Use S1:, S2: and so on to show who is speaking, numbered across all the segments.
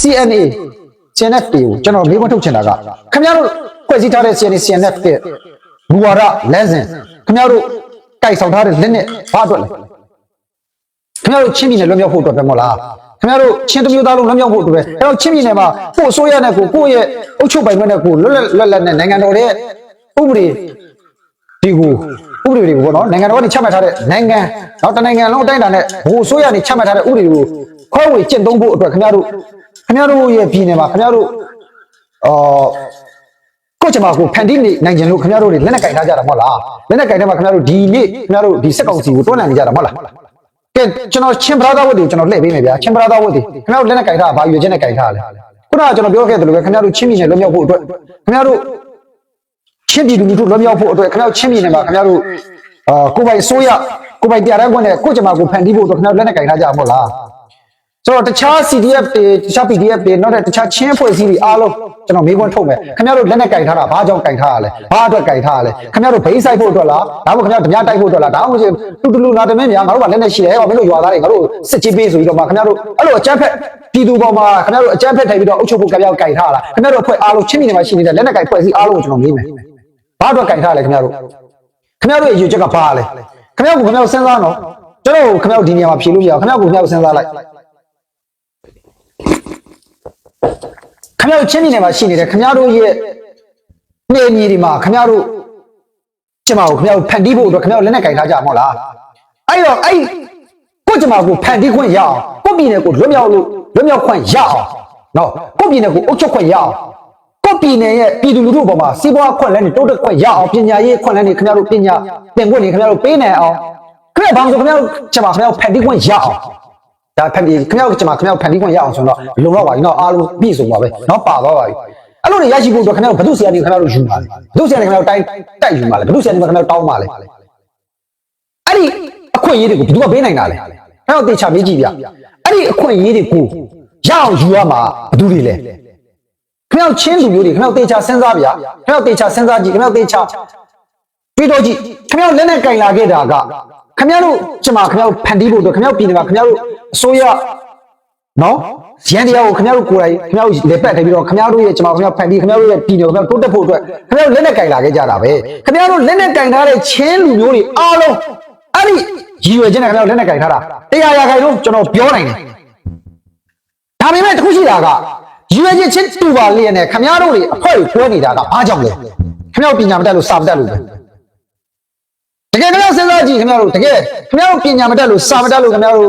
S1: CNA CNF တွေကိုကျွန်တော်မေးခွန်းထုတ်ချင်တာကခင်ဗျားတို့ဖွဲ့စည်းထားတဲ့ CNA CNF ရဲ့ဘူဝါဒလမ်းစဉ်ခင်ဗျားတို့တိုက်ဆောင်ထားတဲ့လက်နဲ့ဘာအတွက်လဲခင်ဗျားတို့ချင်းပြည်နယ်လွတ်မြောက်ဖို့အတွက်ပဲမဟုတ်လားခင်ဗျားတို့ချင်းတစ်မျိုးသားလုံးလွတ်မြောက်ဖို့အတွက်ပဲအဲ့တော့ချင်းပြည်နယ်မှာကိုယ်အစိုးရနဲ့ကိုကိုယ့်ရဲ့အုပ်ချုပ်ပိုင်ခွင့်နဲ့ကိုလွတ်လပ်လွတ်လပ်နဲ့နိုင်ငံတော်ရဲ့ဥပဒေဒီကိုဥပဒေတွေကိုပေါ့နော်နိုင်ငံတော်ကနေချမှတ်ထားတဲ့နိုင်ငံနောက်တနိုင်ငံလုံးအတိုင်းအတာနဲ့ဘိုးအစိုးရနေချမှတ်ထားတဲ့ဥပဒေတွေကိုခွဲဝေကျင့်သုံးဖို့အတွက်ခင်ဗျားတို့ ခင်ဗျားတို့ရဲ့ပြည်နယ်မှာခင်ဗျားတို့အော်ကိုယ့်ချမကိုဖန်တီးနေနိုင်ကြလို့ခင်ဗျားတို့တွေလက်နဲ့ကင်ထားကြတာမဟုတ်လားလက်နဲ့ကင်ထားမှာခင်ဗျားတို့ဒီနေ့ခင်ဗျားတို့ဒီစက်ကောင်စီကိုတွန်းလှန်နေကြတာမဟုတ်လားကဲကျွန်တော်ချင်းပရာသာဝတ်တွေကိုကျွန်တော်လှည့်ပေးမယ်ဗျာချင်းပရာသာဝတ်တွေခင်ဗျားတို့လက်နဲ့ကင်ထားတာဘာရွေချက်နဲ့ကင်ထားရလဲခုနကကျွန်တော်ပြောခဲ့တယ်လို့ပဲခင်ဗျားတို့ချင်းပြည်နယ်လွတ်မြောက်ဖို့အတွက်ခင်ဗျားတို့ချင်းပြည်သူလူထုလွတ်မြောက်ဖို့အတွက်ခင်ဗျားတို့ချင်းပြည်နယ်မှာခင်ဗျားတို့အာကိုယ်ပိုင်ဆိုးရကိုယ်ပိုင်တရားရခွင့်နဲ့ကိုယ့်ကြမ္မာကိုဖန်တီးဖို့အတွက်ခင်ဗျားတို့လက်နဲ့ကင်ထားကြမှာမဟုတ်လား ဆိုတော့တခြား CDF တွေတခြား PDF တွေနောက်တဲ့တခြားချင်းအဖွဲ့အစည်းတွေအားလုံးကျွန်တော်မေးခွန်းထုတ်မယ်ခင်ဗျားတို့လက်နဲ့ကင်ထားတာဘာကြောင့်ကင်ထားရလဲဘာအတွက်ကင်ထားရလဲခင်ဗျားတို့ဘိန်းဆိုင်ဖို့အတွက်လားဒါမှမဟုတ်ခင်ဗျားတို့ဓမြတိုက်ဖို့အတွက်လားဒါမှမဟုတ်တူတူလူနာတမင်းများငါတို့ကလက်နဲ့ရှိတယ်ဟောမင်းတို့ရွာသားတွေငါတို့စစ်ကြီးပေးဆိုပြီးတော့မှခင်ဗျားတို့အဲ့လိုအကြမ်းဖက်ပြည်သူပေါ်မှာခင်ဗျားတို့အကြမ်းဖက်ထိုင်ပြီးတော့အုပ်ချုပ်ဖို့ကြပြောက်ကင်ထားလားခင်ဗျားတို့အဖွဲ့အားလုံးချင်းပြည်နယ်မှာရှိနေတဲ့လက်နဲ့ကင်ဖွဲ့စည်းအားလုံးကိုကျွန်တော်မေးမယ်ဘာအတွက်ကင်ထားလဲခင်ဗျားတို့ခင်ဗျားတို့ရဲ့ယူချက်ကဘာလဲခင်ဗျားကိုခင်ဗျားတို့စဉ်းစားနော်ကျွန်တော်ကိုခင်ဗျားတို့ဒီနေရာမှာဖြေလို့မရအောင်ခင်ဗျားကိုခင်ဗျားတို့စဉ်းစားလိုက် ခင်ဗျားတို့ချင်းပြည်နယ်မှာရှိနေတဲ့ခင်ဗျားတို့ရဲ့နေမြေတွေမှာခင်ဗျားတို့ကျမကိုခင်ဗျားတို့ဖန်တီးဖို့အတွက်ခင်ဗျားတို့လက်နဲ့ကင်ထားကြမှာမဟုတ်လားအဲ့တော့အဲ့ကိုကျမကိုဖန်တီးခွင့်ရအောင်ကိုပြည်နယ်ကိုလွတ်မြောက်လို့လွတ်မြောက်ခွင့်ရအောင်နော်ကိုပြည်နယ်ကိုအုပ်ချုပ်ခွင့်ရအောင်ကိုယ့်ပြည်နယ်ရဲ့ပြည်သူလူထုအပေါ်မှာစီးပွားခွင့်လန်းတွေတိုးတက်ခွင့်ရအောင်ပညာရေးခွင့်လန်းတွေခင်ဗျားတို့ပညာသင်ခွင့်တွေခင်ဗျားတို့ပေးနိုင်အောင်ခင်ဗျားဘာလို့ခင်ဗျားတို့ကျွန်မခင်ဗျားတို့ဖန်တီးခွင့်ရအောင် ဒါဖန်တီးခင်ဗျားတို့ကျွန်မခင်ဗျားတို့ဖန်တီးခွင့်ရအောင်ဆိုတော့လုံတော့ပါပြီနော်အားလုံးပြည့်စုံပါပဲနော်ပါသွားပါပြီအဲ့လိုတွေရရှိဖို့အတွက်ခင်ဗျားတို့ဘုသူဆရာတွေခင်ဗျားတို့ယူပါလေဘုသူဆရာတွေခင်ဗျားတို့တိုက်တိုက်ယူပါလေဘုသူဆရာတွေခင်ဗျားတို့တောင်းပါလေအဲ့ဒီအခွင့်အရေးတွေကိုဘယ်သူကပေးနိုင်တာလဲခင်ဗျားတို့တေချာမေးကြည့်ဗျအဲ့ဒီအခွင့်အရေးတွေကိုရအောင်ယူရမှာဘယ်သူတွေလဲခင်ဗျားချင်းလူမျိုးတွေခင်ဗျားတေချာစဉ်းစားဗျာခင်ဗျားတေချာစဉ်းစားကြည့်ခင်ဗျားတေချာတွေးတော့ကြည့်ခင်ဗျားလက်နဲ့ကင်လာခဲ့တာက ခင်ဗျားတို့ကျမခင်ဗျားဖန်တီးဖို့အတွက်ခင်ဗျားပြည်နယ်မှာခင်ဗျားတို့အစိုးရနော်ရန်တရားကိုခင်ဗျားတို့ကိုယ်တိုင်ခင်ဗျားတို့လေပတ်ထိုင်ပြီးတော့ခင်ဗျားတို့ရဲ့ကျမခင်ဗျားဖန်တီးခင်ဗျားတို့ရဲ့ပြည်နယ်ကိုခင်ဗျားတိုးတက်ဖို့အတွက်ခင်ဗျားတို့လက်နဲ့ကင်လာခဲ့ကြတာပဲခင်ဗျားတို့လက်နဲ့ကင်ထားတဲ့ချင်းလူမျိုးတွေအားလုံးအဲ့ဒီရည်ရွယ်ချက်နဲ့ခင်ဗျားတို့လက်နဲ့ကင်ထားတာတရားရာခိုင်တော့ကျွန်တော်ပြောနိုင်တယ်ဒါပေမဲ့တစ်ခုရှိတာကရွေချင်းချင်းတူပါလျက်နဲ့ခမည်းတော်တွေအဖွဲ့တွေပြောနေတာကဘာကြောင့်လဲခမည်းတော်ပညာမတတ်လို့စာမတတ်လို့ပဲ တကယ်တော့စဉ်းစားကြည့်ခမည်းတော်တကယ်ခမည်းတော်ပညာမတတ်လို့စာမတတ်လို့ခမည်းတော်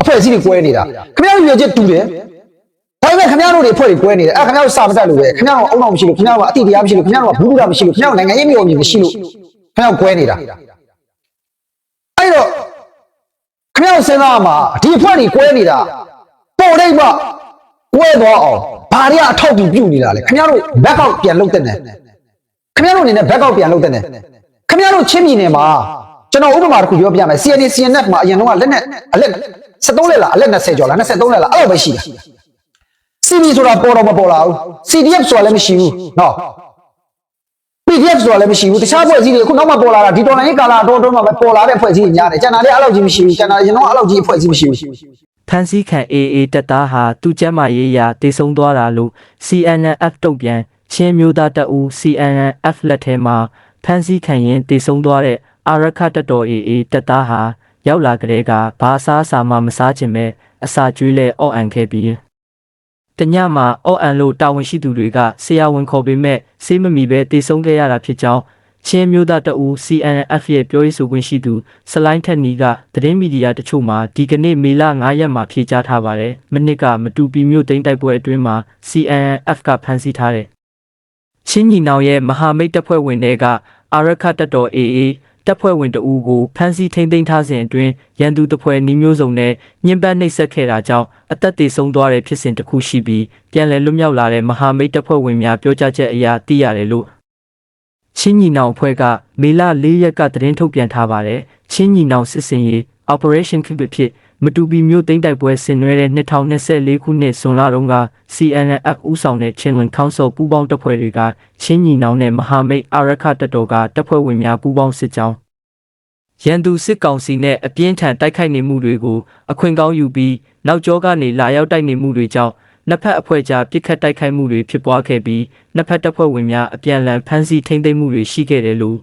S1: အဖွဲ့အစည်းတွေကွဲနေတာခမည်းတော်ရွေချင်းတူတယ်ဒါပေမဲ့ခမည်းတော်တွေအဖွဲ့တွေကွဲနေတယ်အဲခမည်းတော်စာမတတ်လို့ပဲခမည်းတော်အုံအောင်မရှိလို့ခမည်းတော်ကအတိတရားမရှိလို့ခမည်းတော်ကဘူးဘူးတာမရှိလို့ခမည်းတော်နိုင်ငံရေးမျိုးမျိုးမရှိလို့ခမည်းတော်ကွဲနေတာအဲ့တော့ခမရောက်စဉ်းစားမှာဒီအဖွဲ့တွေကွဲနေတာပေါ်တိတ်မှကွဲသွားအောင်ဘာတွေကအထောက်အကူပြုနေတာလဲခမရတို့ဘက်ကောက်ပြန်လုတ်တဲ့နယ်ခမရတို့အနေနဲ့ဘက်ကောက်ပြန်လုတ်တဲ့နယ် ခမရတို့ချင်းပြည်နယ်မှာကျွန်တော်ဥပမာတစ်ခုပြောပြမယ် CND CNF မှာအရင်တော့လက်နဲ့အလက်73လက်လားအလက်20ကျော်လား23လက်လားအဲ့လိုပဲရှိတာ CB ဆိုတာပေါ်တော့မပေါ်လာဘူး CDF ဆိုတာလည်းမရှိဘူးနော် PDF ဆိုတာလည်းမရှိဘူးတခြားဖွဲ့စည်းတွေအခုနောက်မှပေါ်လာတာဒီတော်လိုင်းကာလာတော့တော့မှပဲပေါ်လာတဲ့ဖွဲ့စည်းတွေများတယ်ကျန်တာလည်းအဲ့လောက်ကြီးမရှိဘူးကျန်တာရင်တော့အဲ့လောက်ကြီးဖွဲ့စည်းမရှိဘူး
S2: ဖန်စီခံ AA တပ်သားဟာသူ့ကျမ်းမာရေးရာတေဆုံးသွားတာလို့ CNNF တုံ့ပြန်ချင်းမျိုးသားတပ်ဦး CNNF လက်ထဲမှာ ဖန်စီခံရင်တေဆုံးသွားတဲ့အာရခတပ်တော် AA တပ်သားဟာရောက်လာကြတဲ့ကဘာစားစာမှမစားခြင်းပဲအစာကျွေးလဲအော့အန်ခဲ့ပြီးတညမှာအော့အန်လို့တာဝန်ရှိသူတွေကဆရာဝန်ခေါ်ပေမဲ့ဆေးမမီပဲတေဆုံးခဲ့ရတာဖြစ်ကြောင်းချင်းမျိုးသားတအူ CNF ရဲ့ပြောရေးဆိုခွင့်ရှိသူစလိုင်းထက်နီကသတင်းမီဒီယာတချို့မှာဒီကနေ့မေလ9ရက်မှာဖြေကြားထားပါတယ်။မနစ်ကမတူပီမျိုးတိမ့်တိုက်ပွဲအတွင်းမှာ CNF ကဖမ်းဆီးထားတဲ့ ချင်းညီနောင်ရဲ့မဟာမိတ်တပ်ဖွဲ့ဝင်တွေကအာရခတပ်တော် AA တပ်ဖွဲ့ဝင်တအူကိုဖမ်းဆီးထိန်းသိမ်းထားစဉ်အတွင်းရန်သူတပ်ဖွဲ့နှီးမျိုးစုံနဲ့ညှဉ်းပန်းနှိပ်စက်ခဲ့တာကြောင့်အသက်သေဆုံးသွားတဲ့ဖြစ်စဉ်တစ်ခုရှိပြီးပြန်လည်လွတ်မြောက်လာတဲ့မဟာမိတ်တပ်ဖွဲ့ဝင်များပြောကြားချက်အရသိရတယ်လို့ချင်းညီနောင်အဖွဲ့ကမေလ၄ရက်ကသတင်းထုတ်ပြန်ထားပါတယ်။ချင်းညီနောင်စစ်စင်ရေး Operation Cupid ဖြစ် မတူပီမျိုးသိမ်းတိုက်ပွဲဆင်နွှဲတဲ့2024ခုနှစ်ဇွန်လတုန်းက CNF ဦးဆောင်တဲ့ချင်းဝင် Council ပူးပေါင်းတပ်ဖွဲ့တွေကချင်းညီနောင်နဲ့မဟာမိတ်အာရခတပ်တော်ကတပ်ဖွဲ့ဝင်များပူးပေါင်းစစ်ကြောင်းရန်သူစစ်ကောင်စီနဲ့အပြင်းထန်တိုက်ခိုက်နေမှုတွေကိုအခွင့်ကောင်းယူပြီးနောက်ကျောကနေလာရောက်တိုက်နေမှုတွေကြောင့်နှစ်ဖက်အဖွဲ့ကြားပြစ်ခတ်တိုက်ခိုက်မှုတွေဖြစ်ပွားခဲ့ပြီးနှစ်ဖက်တပ်ဖွဲ့ဝင်များအပြန်အလှန်ဖမ်းဆီးထိန်းသိမ်းမှုတွေရှိခဲ့တယ်လို့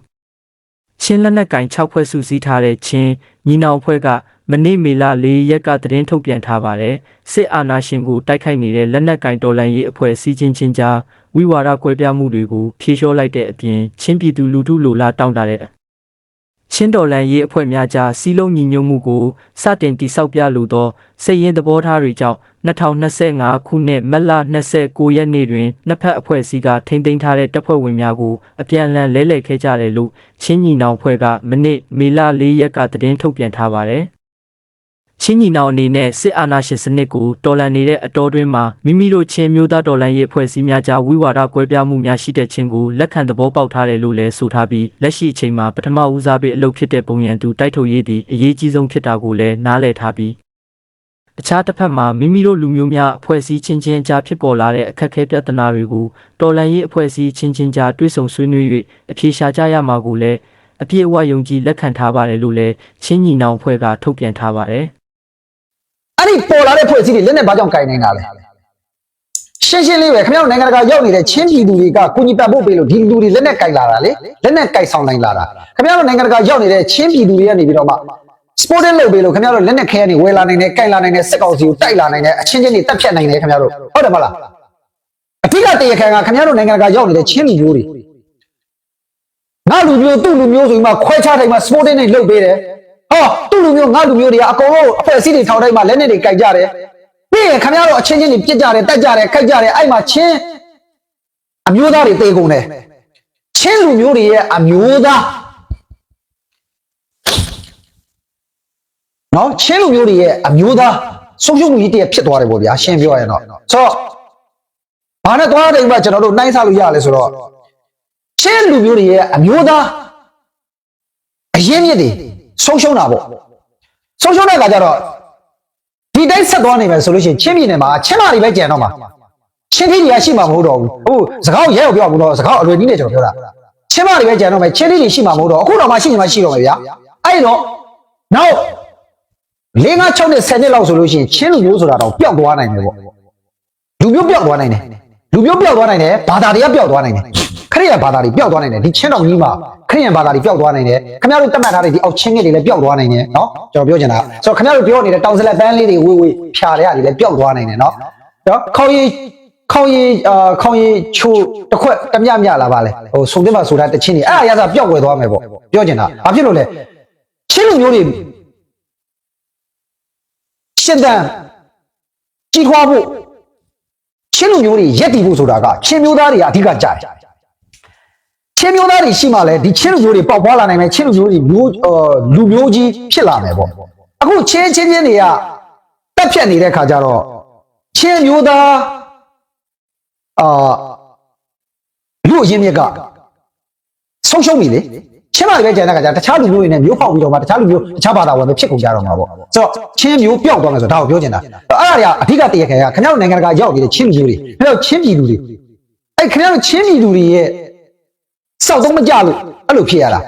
S2: ချင်းလက်နက်ကင်6ဖွဲ့စုစည်းထားတဲ့ချင်းညီနောင်အဖွဲ့က မနေ့မေလ၄ရက်ကသတင်းထုတ်ပြန်ထားပါတယ်စစ်အာဏာရှင်ကိုတိုက်ခိုက်နေတဲ့လက်နက်ကင်တော်လှန်ရေးအဖွဲ့အစည်းချင်းချင်းကြားဝိဝါဒကွဲပြားမှုတွေကိုဖြေလျှော့လိုက်တဲ့အပြင်ချင်းပြည်သူလူထုလိုလားတောင်းတတဲ့ချင်းတော်လန်ရေးအဖွဲ့များကြားစီးလုံးညီညွတ်မှုကိုစတင်တိစောက်ပြလိုသောစိတ်ရင်းသဘောထားတွေကြောင့်2025ခုနှစ်မတ်လ29ရက်နေ့တွင်နှစ်ဖက်အဖွဲ့အစည်းကထိန်းသိမ်းထားတဲ့တပ်ဖွဲ့ဝင်များကိုအပြန်အလှန်လဲလှယ်ခဲ့ကြတယ်လို့ချင်းညီနောင်အဖွဲ့ကမနေ့မေလ4ရက်ကသတင်းထုတ်ပြန်ထားပါတယ်။ ချင်းညီနောင်အနေနဲ့စစ်အာဏာရှင်စနစ်ကိုတော်လှန်နေတဲ့အတော်တွင်းမှာမိမိတို့ချင်းမျိုးသားတော်လှန်ရေးအဖွဲ့အစည်းများကြားဝိဝါဒကွဲပြားမှုများရှိတဲ့ချင်းကိုလက်ခံသဘောပေါက်ထားတယ်လို့လည်းဆိုထားပြီးလက်ရှိအချိန်မှာပထမဦးစားပေးအလုပ်ဖြစ်တဲ့ပုံရန်သူတိုက်ထုတ်ရေးသည့်အရေးကြီးဆုံးဖြစ်တာကိုလည်းနားလည်ထားပြီးအခြားတစ်ဖက်မှာမိမိတို့လူမျိုးများအဖွဲ့အစည်းချင်းချင်းကြားဖြစ်ပေါ်လာတဲ့အခက်အခဲပြဿနာတွေကိုတော်လှန်ရေးအဖွဲ့အစည်းချင်းချင်းကြားတွဲဆုံဆွေးနွေး၍အပြေရှားကြရမှာကိုလည်းအပြည့်အဝယုံကြည်လက်ခံထားပါတယ်လို့လည်းချင်းညီနောင်အဖွဲ့ကထုတ်ပြန်ထားပါတယ်
S1: အဲ့ဒီပေါ်လာတဲ့ဖွဲ့စည်းတွေလက်နဲ့ဘာကြောင့်ကင်နေတာလဲရှင်းရှင်းလေးပဲခင်ဗျားတို့နိုင်ငံတကာရောက်နေတဲ့ချင်းပြည်သူတွေကကုညီပတ်ဖို့ပေးလို့ဒီလူတွေလက်နဲ့ကင်လာတာလေလက်နဲ့ကင်ဆောင်နိုင်လာတာခင်ဗျားတို့နိုင်ငံတကာရောက်နေတဲ့ချင်းပြည်သူတွေကနေပြီးတော့မှ sporting လုပ်ပေးလို့ခင်ဗျားတို့လက်နဲ့ခဲနေဝယ်လာနိုင်တယ်ကင်လာနိုင်တယ်စက်ကောင်စီကိုတိုက်လာနိုင်တယ်အချင်းချင်းတွေတက်ဖြတ်နိုင်တယ်ခင်ဗျားတို့ဟုတ်တယ်မလားအဓိကတရားခံကခင်ဗျားတို့နိုင်ငံတကာရောက်နေတဲ့ချင်းလူမျိုးတွေငါလူမျိုးသူ့လူမျိုးဆိုပြီးမှခွဲခြားတိုင်းမှာ sporting တွေလုပ်ပေးတယ် ဟောသူ့လူမျိုးငါလူမျိုးတွေကအကုန်လုံးအဖွဲ့အစည်းတွေထောင်တိုင်းမှာလက်နဲ့တွေကင်ကြတယ်ပြီးရင်ခင်ဗျားတို့အချင်းချင်းတွေပြစ်ကြတယ်တက်ကြတယ်ခိုက်ကြတယ်အဲ့မှာချင်းအမျိုးသားတွေတေကုန်တယ်ချင်းလူမျိုးတွေရဲ့အမျိုးသားနော်ချင်းလူမျိုးတွေရဲ့အမျိုးသားဆုံးရှုံးမှုကြီးတည်းဖြစ်သွားတယ်ပေါ့ဗျာရှင်းပြောရရင်တော့ဆိုတော့ဘာနဲ့သွားတယ်မှကျွန်တော်တို့နှိုင်းဆလို့ရလဲဆိုတော့ချင်းလူမျိုးတွေရဲ့အမျိုးသားအရင်းမြစ်တွေ ဆုံးရှုံးတာပေါ့ဆုံးရှုံးတဲ့အခါကျတော့ဒီတိုင်းဆက်သွားနေမယ်ဆိုလို့ရှိရင်ချင်းပြည်နယ်မှာချင်းမာတွေပဲကြံတော့မှာချင်းပြည်ကြီးရှိမှာမဟုတ်တော့ဘူးဟုတ်စကားကိုရဲကိုပြောဘူးတော့စကားအလွယ်ကြီးနဲ့ကျွန်တော်ပြောတာချင်းမာတွေပဲကြံတော့မယ်ချင်းပြည်ကြီးရှိမှာမဟုတ်တော့အခုတော့မှရှိနေမှရှိတော့မယ်ဗျာအဲ့တော့နောက်လေးငါ6နှစ်10နှစ်လောက်ဆိုလို့ရှိရင်ချင်းလူမျိုးဆိုတာတော့ပျောက်သွားနိုင်တယ်ပေါ့လူမျိုးပျောက်သွားနိုင်တယ်လူမျိုးပျောက်သွားနိုင်တယ်ဘာသာတွေကပျောက်သွားနိုင်တယ် ခရိယာဘာသာတွေပျောက်သွားနိုင်တယ်ဒီချင်းတော်ကြီးမှာခရိယန်ဘာသာတွေပျောက်သွားနိုင်တယ်ခင်ဗျားတို့တတ်မှတ်ထားတဲ့ဒီအောက်ချင်းငယ်တွေလည်းပျောက်သွားနိုင်တယ်နော်ကျွန်တော်ပြောချင်တာဆိုတော့ခင်ဗျားတို့ပြောနေတဲ့တောင်စလက်ပန်းလေးတွေဝေဝေဖြာတွေကလည်းပျောက်သွားနိုင်တယ်နော်နော်ခေါင်းရည်ခေါင်းရည်အာခေါင်းရည်ချိုးတစ်ခွက်တမျှမျှလာပါလေဟိုစုံတင်ပါဆိုတာတချင်းနေအဲ့ဒါရစားပျောက်ွယ်သွားမယ်ပေါ့ပြောချင်တာဘာဖြစ်လို့လဲချင်းလူမျိုးတွေရှင်းတန်ကြီးထွားဖို့ချင်းလူမျိုးတွေရက်တည်ဖို့ဆိုတာကချင်းမျိုးသားတွေကအဓိကကြတယ် ချင်းမျိုးသားတွေရှိမှလည်းဒီချင်းလူမျိုးတွေပေါက်ဖွာလာနိုင်မယ်ချင်းလူမျိုးတွေမျိုးအာလူမျိုးကြီးဖြစ်လာမယ်ပေါ့အခုချင်းချင်းချင်းတွေကတက်ဖြတ်နေတဲ့ခါကျတော့ချင်းမျိုးသားအာလူအရင်းမြစ်ကဆုံးရှုံးပြီလေချင်းပါပဲကျန်တဲ့ခါကျတခြားလူမျိုးတွေနဲ့မျိုးဖောက်ပြီးတော့မှတခြားလူမျိုးတခြားဘာသာဝင်တွေဖြစ်ကုန်ကြတော့မှာပေါ့ဆိုတော့ချင်းမျိုးပျောက်သွားမယ်ဆိုတော့ဒါကိုပြောချင်တာအဲ့ဒါတွေကအဓိကတရားခံကခင်ဗျားတို့နိုင်ငံတကာရောက်နေတဲ့ချင်းမျိုးတွေခင်ဗျားတို့ချင်းပြည်သူတွေအဲ့ခင်ဗျားတို့ချင်းပြည်သူတွေရဲ့ စောက်သုံးမကြလို့အဲ့လိုဖြစ်ရတာ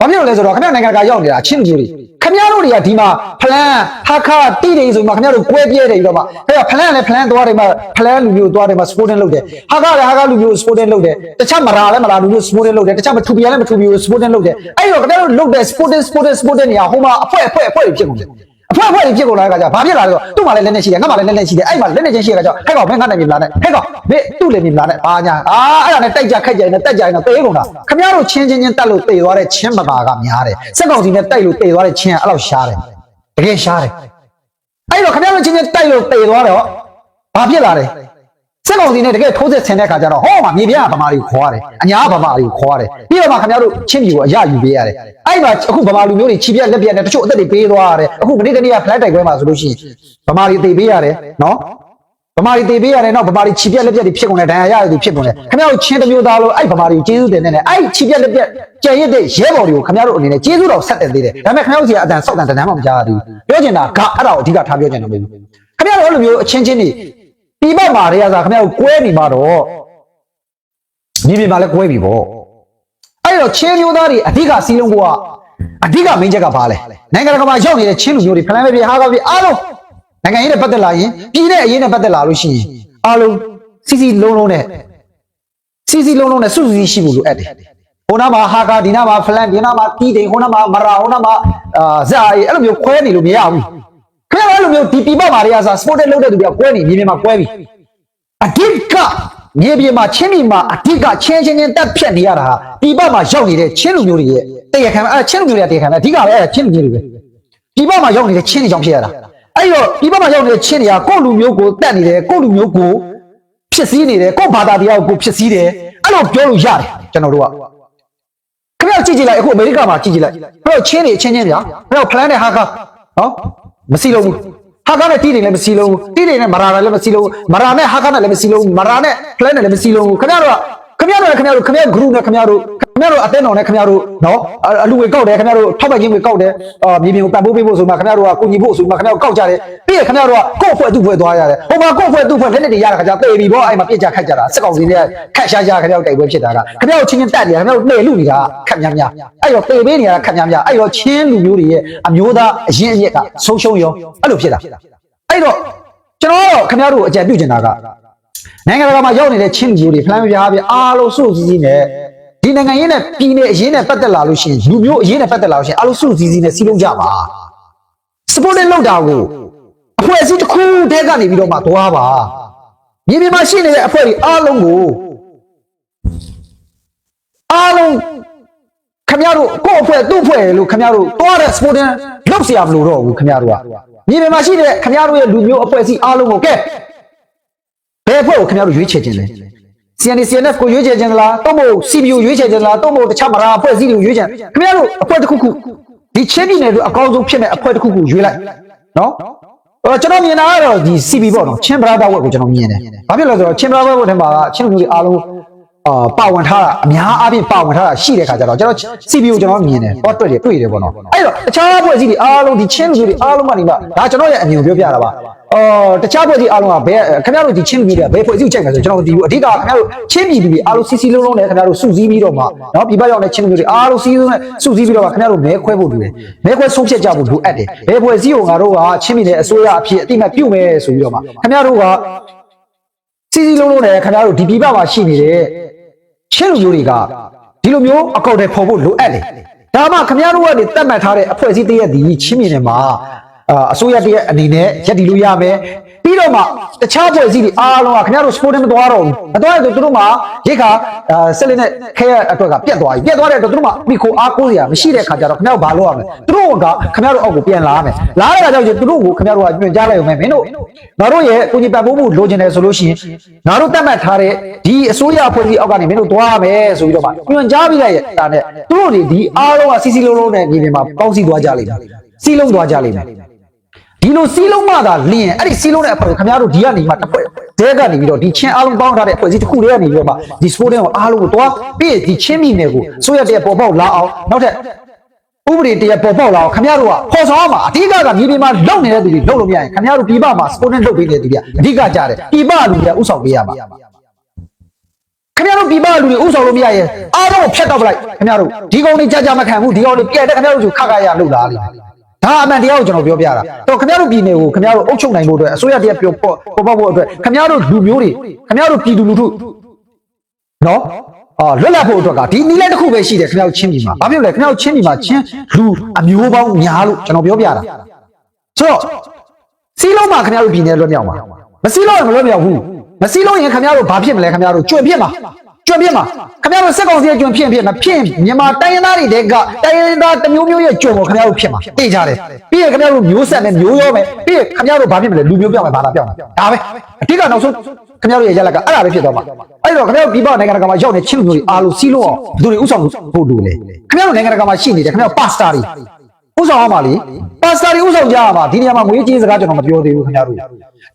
S1: ဘာဖြစ်လို့လဲဆိုတော့ခင်ဗျားနိုင်ငံတကာရောက်နေတာချင်းမျိုးတွေခင်ဗျားတို့တွေကဒီမှာဖလန်ဟာခတိတွေဆိုမှခင်ဗျားတို့ကွဲပြဲတယ်ပြီးတော့မှခင်ဗျာဖလန်လည်းဖလန်သွားတယ်မှဖလန်လူမျိုးသွားတယ်မှ sporting လုပ်တယ်ဟာခလည်းဟာခလူမျိုး sporting လုပ်တယ်တခြားမရာလည်းမရာလူမျိုး sporting လုပ်တယ်တခြားမထူပြလည်းမထူပြ sporting လုပ်တယ်အဲ့တော့ခင်ဗျားတို့လုပ်တဲ့ sporting sporting sporting နေရာဟိုမှာအဖွဲအဖွဲအဖွဲတွေဖြစ်ကုန်တယ် အဖွဲအဖွဲတွေဖြစ်ကုန်လာတဲ့အခါကျဘာဖြစ်လာလဲဆိုတော့သူ့မှာလည်းလက်နဲ့ရှိတယ်ငါ့မှာလည်းလက်နဲ့ရှိတယ်အဲ့မှာလက်နဲ့ချင်းရှိတဲ့အခါကျဟဲ့ကောင်မင်းငါနိုင်ပြီလားနဲ့ဟဲ့ကောင်မင်းသူ့လည်းမြင်လားနဲ့ဘာညာအာအဲ့ဒါနဲ့တိုက်ကြခက်ကြရင်နဲ့တက်ကြရင်တော့တေးကုန်တာခင်ဗျားတို့ချင်းချင်းချင်းတက်လို့တေသွားတဲ့ချင်းမပါကများတယ်စက်ကောင်စီနဲ့တိုက်လို့တေသွားတဲ့ချင်းကအဲ့လောက်ရှားတယ်တကယ်ရှားတယ်အဲ့တော့ခင်ဗျားတို့ချင်းချင်းတိုက်လို့တေသွားတော့ဘာဖြစ်လာလဲ စက်ကောင်စီနဲ့တကယ်ထိုးစစ်ဆင်တဲ့ခါကျတော့ဟောမှာမြေပြားကဗမာတွေကိုခေါ်ရတယ်အညာကဗမာတွေကိုခေါ်ရတယ်ပြီးတော့မှခင်ဗျားတို့ချင်းပြည်ကိုအရယူပေးရတယ်အဲ့မှာအခုဗမာလူမျိုးတွေခြိပြက်လက်ပြက်နဲ့တချို့အသက်တွေပေးသွားရတယ်အခုမနေ့တနေ့က flat တိုက်ပွဲမှာဆိုလို့ရှိရင်ဗမာတွေတေပေးရတယ်နော်ဗမာတွေတေပေးရတယ်နော်ဗမာတွေခြိပြက်လက်ပြက်တွေဖြစ်ကုန်တယ်ဒဏ်ရာရရသူဖြစ်ကုန်တယ်ခင်ဗျားတို့ချင်းတစ်မျိုးသားလို့အဲ့ဗမာတွေကိုကျေးဇူးတင်နေတယ်အဲ့ခြိပြက်လက်ပြက်ကြံရစ်တဲ့ရဲဘော်တွေကိုခင်ဗျားတို့အနေနဲ့ကျေးဇူးတော်ဆက်တင်သေးတယ်ဒါပေမဲ့ခင်ဗျားတို့စီကအတန်စောက်တန်တန်မှမကြားရဘူးပြောချင်တာကအဲ့ဒါကိုအဓိကထားပြောချင်တာမဟုတ်ဘူးခင်ဗျားတို့အဲ့လိုမျိုးအချင်းချင်းတွေ ဒီဘက်မှာတွေကစားခင်ဗျားတို့ကွဲနေမှာတော့မြေပြင်မှာလည်းကွဲပြီပေါ့အဲ့တော့ချင်းမျိုးသားတွေအဓိကစီးလုံးကအဓိကမင်းချက်ကဘာလဲနိုင်ငံတကာမှာရောက်နေတဲ့ချင်းလူမျိုးတွေဖလန်ပဲပြေဟာကပြေအားလုံးနိုင်ငံရေးနဲ့ပတ်သက်လာရင်ပြည်နဲ့အရေးနဲ့ပတ်သက်လာလို့ရှိရင်အားလုံးစီစီလုံးလုံးနဲ့စီစီလုံးလုံးနဲ့စုစုစည်းရှိဖို့လိုအပ်တယ်ဟိုနာမှာဟာကာဒီနာမှာဖလန်ဒီနာမှာတီတိန်ဟိုနာမှာမရာဟိုနာမှာအာဇာအေအဲ့လိုမျိုးခွဲနေလို့မရဘူး ခင်ဗျားအဲ့လိုမျိုးဒီပြပမှာတွေကစားစပို့တက်လုပ်တဲ့သူတွေကကွဲနေမြေပြင်မှာကွဲပြီအဓိကမြေပြင်မှာချင်းပြည်မှာအဓိကချင်းချင်းချင်းတက်ဖြတ်နေရတာဟာပြပမှာရောက်နေတဲ့ချင်းလူမျိုးတွေရဲ့တရားခံအဲ့ချင်းလူမျိုးတွေတရားခံအဓိကပဲအဲ့ချင်းလူမျိုးတွေပဲဒီဘက်မှာရောက်နေတဲ့ချင်းတွေကြောင့်ဖြစ်ရတာအဲ့တော့ဒီဘက်မှာရောက်နေတဲ့ချင်းတွေကကိုယ့်လူမျိုးကိုတတ်နေတယ်ကိုယ့်လူမျိုးကိုဖြစ်စည်းနေတယ်ကိုယ့်ဘာသာတရားကိုဖြစ်စည်းတယ်အဲ့လိုပြောလို့ရတယ်ကျွန်တော်တို့ကခင်ဗျားကြည့်ကြည့်လိုက်အခုအမေရိကမှာကြည့်ကြည့်လိုက်ခင်ဗျားချင်းတွေချင်းချင်းဗျာခင်ဗျားဖလန်နဲ့ဟာကာနော် မစီလုံးဘူးဟာကာနဲ့တီးတွေလည်းမစီလုံးဘူးတီးတွေနဲ့မရာနဲ့လည်းမစီလုံးဘူးမရာနဲ့ဟာကာနဲ့လည်းမစီလုံးဘူးမရာနဲ့ဖလန်နဲ့လည်းမစီလုံးဘူးခင်ဗျားတို့က ခင်ဗျားတို့ခင်ဗျားတို့ခင်ဗျား group နဲ့ခင်ဗျားတို့ခင်ဗျားတို့အသင်းတော်နဲ့ခင်ဗျားတို့နော်အလူဝေကောက်တယ်ခင်ဗျားတို့ထောက်ပံ့ခြင်းဝေကောက်တယ်အာမြေပြင်ကိုပံ့ပိုးပေးဖို့ဆိုမှခင်ဗျားတို့ကကိုညီဖို့ဆိုမှခင်ဗျားတို့ကောက်ကြတယ်ပြီးရခင်ဗျားတို့ကကိုယ့်ဖွဲ့သူ့ဖွဲ့သွားရတယ်ဟိုမှာကိုယ့်ဖွဲ့သူ့ဖွဲ့လက်နဲ့တွေရတာခါကျသေပြီပေါ့အဲ့မှာပြစ်ကြခတ်ကြတာစက်ကောင်စီတွေကခတ်ရှားရှားခင်ဗျားတို့တိုက်ပွဲဖြစ်တာကခင်ဗျားတို့ချင်းချင်းတက်နေတာခင်ဗျားတို့နှဲလူနေတာခတ်များများအဲ့တော့သေပေးနေတာခတ်များများအဲ့တော့ချင်းလူမျိုးတွေရဲ့အမျိုးသားအရင်အမြစ်ကဆုံးရှုံးရောအဲ့လိုဖြစ်တာအဲ့တော့ကျွန်တော်ကတော့ခင်ဗျားတို့အကြံပြုချင်တာက နိုင်ငံတကာမှာရောက်နေတဲ့ချင်းလူမျိုးတွေဖလန်ပြားပြအားလုံးစုစည်းစည်းနဲ့ဒီနိုင်ငံရေးနဲ့ပြည်နယ်အရေးနဲ့ပတ်သက်လာလို့ရှိရင်လူမျိုးအရေးနဲ့ပတ်သက်လာလို့ရှိရင်အားလုံးစုစည်းစည်းနဲ့စီးလုံးကြပါစပိုတင်လောက်တာကိုအဖွဲ့အစည်းတစ်ခုတည်းကနေပြီးတော့မှသွားပါမြေပြင်မှာရှိနေတဲ့အဖွဲ့တွေအားလုံးကိုအားလုံးခမရတို့ကိုယ့်အဖွဲ့သူ့အဖွဲ့လို့ခမရတို့တွားတဲ့စပိုတင်လောက်เสียမလို့တော့ဘူးခမရတို့ကမြေပြင်မှာရှိတဲ့ခမရတို့ရဲ့လူမျိုးအဖွဲ့အစည်းအားလုံးကိုကဲ ဘယ်အဖွဲ့ကိုခင်ဗျားတို့ရွေးချယ်ခြင်းလဲ CND CNF ကိုရွေးချယ်ခြင်းလားတော့မဟုတ် CBU ရွေးချယ်ခြင်းလားတော့မဟုတ်တခြားမရာအဖွဲ့အစည်းတွေကိုရွေးချယ်ခင်ဗျားတို့အဖွဲ့တစ်ခုခုဒီချင်းပြည်နယ်တို့အကောင်းဆုံးဖြစ်မဲ့အဖွဲ့တစ်ခုခုရွေးလိုက်နော်အော်ကျွန်တော်မြင်တာကတော့ဒီ CB ပေါ့နော်ချင်းဘရာဒါဝက်ကိုကျွန်တော်မြင်တယ်ဘာဖြစ်လဲဆိုတော့ချင်းဘရာဒါဝက်ထဲမှာကချင်းလူမျိုးတွေအားလုံး အာပါဝင်ထားတာအများအားဖြင့်ပါဝင်ထားတာရှိတဲ့ခါကျတော့ကျွန်တော် CPU ကျွန်တော်မြင်တယ်တော့တွေ့တယ်တွေ့တယ်ပေါ့နော်အဲ့တော့တခြားဖွဲ့စည်းတွေအားလုံးဒီချင်းလူတွေအားလုံးကနေမှဒါကျွန်တော်ရဲ့အမြင်ပြောပြတာပါအော်တခြားဖွဲ့စည်းအားလုံးကဘယ်ခင်ဗျားတို့ဒီချင်းပြည်တွေကဘယ်ဖွဲ့စည်းချိန်လဲဆိုကျွန်တော်ဒီအဓိကခင်ဗျားတို့ချင်းပြည်ပြည်အားလုံးစီစီလုံးလုံးနဲ့ခင်ဗျားတို့စုစည်းပြီးတော့မှနော်ပြပရောက်တဲ့ချင်းပြည်တွေအားလုံးစီစီလုံးနဲ့စုစည်းပြီးတော့မှခင်ဗျားတို့မဲခွဲဖို့လိုတယ်မဲခွဲဆုံးဖြတ်ကြဖို့လိုအပ်တယ်ဘယ်ဖွဲ့စည်းကိုငါတို့ကချင်းပြည်နဲ့အစိုးရအဖြစ်အတိမတ်ပြုတ်မယ်ဆိုပြီးတော့မှခင်ဗျားတို့က စီစီလုံးလုံးနဲ့ခင်ဗျားတို့ဒီပြပမှာရှိနေတဲ့ချင်းလူမျိုးတွေကဒီလိုမျိုးအကောင့်တွေပေါ်ဖို့လိုအပ်တယ်ဒါမှခင်ဗျားတို့ကနေတတ်မှတ်ထားတဲ့အဖွဲ့အစည်းတရက်ဒီချင်းပြည်နယ်မှာအာအစိုးရတရဲ့အနေနဲ့ရက်တည်လို့ရမယ် ပြီးတော့မှတခြားဖွဲ့စည်းတွေအားလုံးကခင်ဗျားတို့ sport နဲ့မသွားတော့ဘူးမသွားရတော့သူတို့မှရိတ်ခါအာဆက်လက်နဲ့ခဲရအတွက်ကပြတ်သွားပြီပြတ်သွားတဲ့အတွက်သူတို့မှမိခိုအားကိုးစရာမရှိတဲ့ခါကျတော့ခင်ဗျားတို့ဘာလုပ်ရမလဲသူတို့ကခင်ဗျားတို့အောက်ကိုပြန်လာရမယ်လာရတာကြောင့်ကျသူတို့ကိုခင်ဗျားတို့ကညွှန်ကြားလိုက်ရုံပဲမင်းတို့ငါတို့ရဲ့ကိုကြီးပတ်ဖို့မှုလိုချင်တယ်ဆိုလို့ရှိရင်ငါတို့တတ်မှတ်ထားတဲ့ဒီအစိုးရဖွဲ့စည်းအောက်ကနေမင်းတို့သွားရမယ်ဆိုပြီးတော့မှညွှန်ကြားပြီးလိုက်ရတာနဲ့သူတို့တွေဒီအားလုံးကစီစီလုံးလုံးနဲ့ညီပြင်မှာပေါင်းစည်းသွားကြလိမ့်မယ်စီလုံးသွားကြလိမ့်မယ် ဒီလိုစီးလုံးမသာလင်းရင်အဲ့ဒီစီးလုံးတဲ့အဖွဲ့ကိုခင်ဗျားတို့ဒီကနေမှတစ်ဖွဲ့တဲကနေပြီးတော့ဒီချင်းအားလုံးပေါင်းထားတဲ့အဖွဲ့အစည်းတစ်ခုတည်းကနေပြီးတော့မှဒီ sport တွေကိုအားလုံးကိုတွားပြီးရင်ဒီချင်းမိနယ်ကိုဆိုရတဲ့ပေါ်ပေါက်လာအောင်နောက်ထပ်ဥပဒေတရပေါ်ပေါက်လာအောင်ခင်ဗျားတို့ကပေါ်ဆောင်အောင်မှာအဓိကကမြေပြင်မှာလုံနေတဲ့သူတွေလုံလို့မရရင်ခင်ဗျားတို့ပြည်ပမှာ sport နဲ့လုပ်ပေးနေတဲ့သူတွေကအဓိကကြတယ်ပြည်ပလူတွေကဥဆောင်ပေးရမှာခင်ဗျားတို့ပြည်ပလူတွေဥဆောင်လို့မရရင်အားလုံးကိုဖျက်တော့ပလိုက်ခင်ဗျားတို့ဒီကောင်တွေကြာကြာမခံဘူးဒီကောင်တွေပြည့်တဲ့ခင်ဗျားတို့ကခါခါရလှုပ်လာလိမ့်မယ် ဒါအမှန်တရားကိုကျွန်တော်ပြောပြတာတော့ခင်ဗျားတို့ပြည်နယ်ကိုခင်ဗျားတို့အုပ်ချုပ်နိုင်ဖို့အတွက်အစိုးရတရားပြောပေါ်ပေါ်ပေါက်ဖို့အတွက်ခင်ဗျားတို့လူမျိုးတွေခင်ဗျားတို့ပြည်သူလူထုနော်အာလွတ်လပ်ဖို့အတွက်ကဒီနည်းလမ်းတစ်ခုပဲရှိတယ်ခင်ဗျားတို့ချင်းပြည်မှာဘာဖြစ်လဲခင်ဗျားတို့ချင်းပြည်မှာချင်းလူအမျိုးပေါင်းများလို့ကျွန်တော်ပြောပြတာဆိုတော့စီးလုံးမှာခင်ဗျားတို့ပြည်နယ်လွတ်မြောက်မှာမစီးလုံးရင်မလွတ်မြောက်ဘူးမစီးလုံးရင်ခင်ဗျားတို့ဘာဖြစ်မလဲခင်ဗျားတို့ကျွံဖြစ်မှာ ကျွံဖြစ်မှာခင်ဗျားတို့စက်ကောင်စီရဲ့ကျွံဖြစ်ဖြစ်မဖြစ်မြန်မာတိုင်းရင်းသားတွေတဲကတိုင်းရင်းသားတစ်မျိုးမျိုးရဲ့ကျွံကိုခင်ဗျားတို့ဖြစ်မှာသိကြတယ်ပြီးရင်ခင်ဗျားတို့မျိုးဆက်နဲ့မျိုးရောမယ်ပြီးရင်ခင်ဗျားတို့ဘာဖြစ်မလဲလူမျိုးပြောင်းမယ်ဘာသာပြောင်းမယ်ဒါပဲအဓိကနောက်ဆုံးခင်ဗျားတို့ရဲ့ရလက်ကအဲ့ဒါပဲဖြစ်သွားမှာအဲ့တော့ခင်ဗျားတို့ဒီပေါ့နိုင်ငံတကာမှာရောက်နေချင်းလူမျိုးတွေအားလုံးစီးလုံးအောင်ဘယ်သူတွေဥဆောင်ဖို့လိုလဲခင်ဗျားတို့နိုင်ငံတကာမှာရှိနေတယ်ခင်ဗျားတို့ပါစတာတွေ ဥဆောင်ရမှာလေပါစတာတွေဥဆောင်ကြရမှာဒီနေရာမှာငွေကြေးစကားကျွန်တော်မပြောသေးဘူးခင်ဗျားတို့